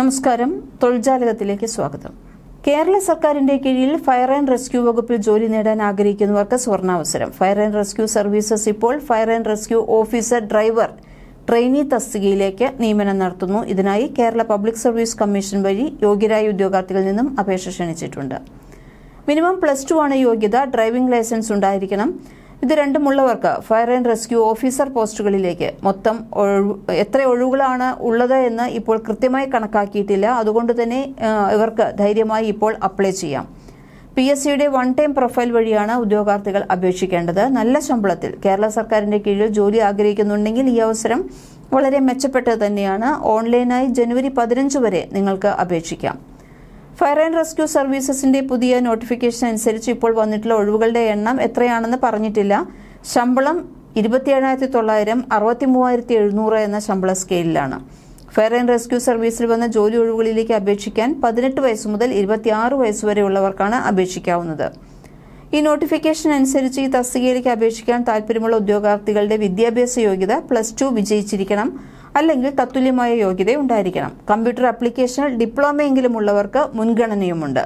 നമസ്കാരം. തൊഴിൽജാലകത്തിലേക്ക് സ്വാഗതം. കേരള സർക്കാരിന്റെ കീഴിൽ ഫയർ ആൻഡ് റെസ്ക്യൂ വകുപ്പിൽ ജോലി നേടാൻ ആഗ്രഹിക്കുന്നവർക്ക് സ്വർണാവസരം ഫയർ ആൻഡ് റെസ്ക്യൂ സർവീസസ് ഇപ്പോൾ fire and rescue officer driver trainee തസ്തികയിലേക്ക് നിയമനം നടത്തുന്നു. ഇതിനായി കേരള പബ്ലിക് സർവീസ് കമ്മീഷൻ വഴി യോഗ്യരായ ഉദ്യോഗാർത്ഥികളിൽ നിന്നും അപേക്ഷ ക്ഷണിച്ചിട്ടുണ്ട്. മിനിമം പ്ലസ് ടു ആണ് യോഗ്യത. ഡ്രൈവിംഗ് ലൈസൻസ് ഉണ്ടായിരിക്കണം. ഇത് രണ്ടുമുള്ളവർക്ക് ഫയർ ആൻഡ് റെസ്ക്യൂ ഓഫീസർ പോസ്റ്റുകളിലേക്ക് മൊത്തം എത്ര ഒഴിവുകളാണ് ഉള്ളത് എന്ന് ഇപ്പോൾ കൃത്യമായി കണക്കാക്കിയിട്ടില്ല. അതുകൊണ്ട് തന്നെ ഇവർക്ക് ധൈര്യമായി ഇപ്പോൾ അപ്ലൈ ചെയ്യാം. പി എസ് സിയുടെ വൺ ടൈം പ്രൊഫൈൽ വഴിയാണ് ഉദ്യോഗാർത്ഥികൾ അപേക്ഷിക്കേണ്ടത്. നല്ല ശമ്പളത്തിൽ കേരള സർക്കാരിന്റെ കീഴിൽ ജോലി ആഗ്രഹിക്കുന്നുണ്ടെങ്കിൽ ഈ അവസരം വളരെ മെച്ചപ്പെട്ടത് തന്നെയാണ്. ഓൺലൈനായി ജനുവരി പതിനഞ്ച് വരെ നിങ്ങൾക്ക് അപേക്ഷിക്കാം. ഫയർ ആൻഡ് റെസ്ക്യൂ സർവീസസിന്റെ പുതിയ നോട്ടിഫിക്കേഷൻ അനുസരിച്ച് ഇപ്പോൾ വന്നിട്ടുള്ള ഒഴിവുകളുടെ എണ്ണം എത്രയാണെന്ന് പറഞ്ഞിട്ടില്ല. ശമ്പളം ഇരുപത്തിയേഴായിരത്തി തൊള്ളായിരം അറുപത്തി മൂവായിരത്തി എഴുന്നൂറ് എന്ന ശമ്പള സ്കെയിലാണ് ഫയർ ആൻഡ് റെസ്ക്യൂ സർവീസിൽ വന്ന ജോലി ഒഴിവുകളിലേക്ക് അപേക്ഷിക്കാൻ പതിനെട്ട് വയസ്സ് മുതൽ ഇരുപത്തിയാറ് വയസ്സ് വരെയുള്ളവർക്കാണ് അപേക്ഷിക്കാവുന്നത്. ഈ നോട്ടിഫിക്കേഷൻ അനുസരിച്ച് ഈ തസ്തികയിലേക്ക് അപേക്ഷിക്കാൻ താൽപ്പര്യമുള്ള ഉദ്യോഗാർത്ഥികളുടെ വിദ്യാഭ്യാസ യോഗ്യത പ്ലസ് ടു വിജയിച്ചിരിക്കണം. അല്ലെങ്കിൽ തത്തുല്യമായ യോഗ്യത ഉണ്ടായിരിക്കണം കമ്പ്യൂട്ടർ ആപ്ലിക്കേഷനിൽ ഡിപ്ലോമയെങ്കിലും ഉള്ളവർക്ക് മുൻഗണനയുമുണ്ട്.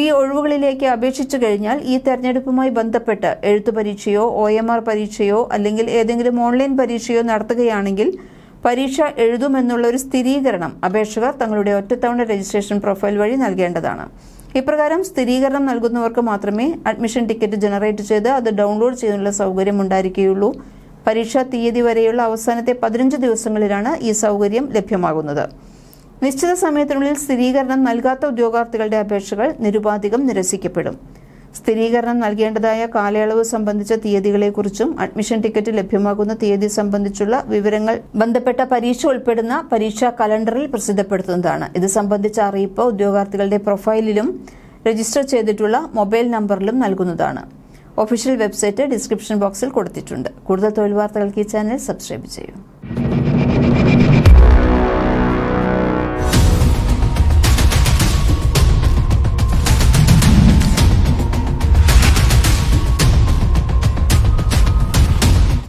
ഈ ഒഴിവുകളിലേക്ക് അപേക്ഷിച്ചു കഴിഞ്ഞാൽ ഈ തെരഞ്ഞെടുപ്പുമായി ബന്ധപ്പെട്ട് എഴുത്തു പരീക്ഷയോ ഒ എം ആർ പരീക്ഷയോ അല്ലെങ്കിൽ ഏതെങ്കിലും ഓൺലൈൻ പരീക്ഷയോ നടത്തുകയാണെങ്കിൽ പരീക്ഷ എഴുതുമെന്നുള്ള ഒരു സ്ഥിരീകരണം അപേക്ഷകർ തങ്ങളുടെ ഒറ്റത്തവണ രജിസ്ട്രേഷൻ പ്രൊഫൈൽ വഴി നൽകേണ്ടതാണ്. ഇപ്രകാരം സ്ഥിരീകരണം നൽകുന്നവർക്ക് മാത്രമേ അഡ്മിഷൻ ടിക്കറ്റ് ജനറേറ്റ് ചെയ്ത് അത് ഡൗൺലോഡ് ചെയ്യാനുള്ള സൗകര്യം ഉണ്ടായിരിക്കുകയുള്ളൂ. പരീക്ഷാ തീയതി വരെയുള്ള അവസാനത്തെ പതിനഞ്ച് ദിവസങ്ങളിലാണ് ഈ സൗകര്യം ലഭ്യമാകുന്നത്. നിശ്ചിത സമയത്തിനുള്ളിൽ സ്ഥിരീകരണം നൽകാത്ത ഉദ്യോഗാർത്ഥികളുടെ അപേക്ഷകൾ നിരുപാധികം നിരസിക്കപ്പെടും. സ്ഥിരീകരണം നൽകേണ്ടതായ കാലയളവ് സംബന്ധിച്ച തീയതികളെക്കുറിച്ചും അഡ്മിഷൻ ടിക്കറ്റ് ലഭ്യമാകുന്ന തീയതി സംബന്ധിച്ചുള്ള വിവരങ്ങൾ ബന്ധപ്പെട്ട പരീക്ഷ ഉൾപ്പെടുന്ന പരീക്ഷാ കലണ്ടറിൽ പ്രസിദ്ധപ്പെടുത്തുന്നതാണ്. ഇത് സംബന്ധിച്ച അറിയിപ്പ് ഉദ്യോഗാർത്ഥികളുടെ പ്രൊഫൈലിലും രജിസ്റ്റർ ചെയ്തിട്ടുള്ള മൊബൈൽ നമ്പറിലും നൽകുന്നതാണ്. ഒഫീഷ്യൽ വെബ്സൈറ്റ് ഡിസ്ക്രിപ്ഷൻ ബോക്സിൽ കൊടുത്തിട്ടുണ്ട്. കൂടുതൽ തൊഴിൽ വാർത്തകൾക്ക് ഈ ചാനൽ സബ്സ്ക്രൈബ് ചെയ്യൂ.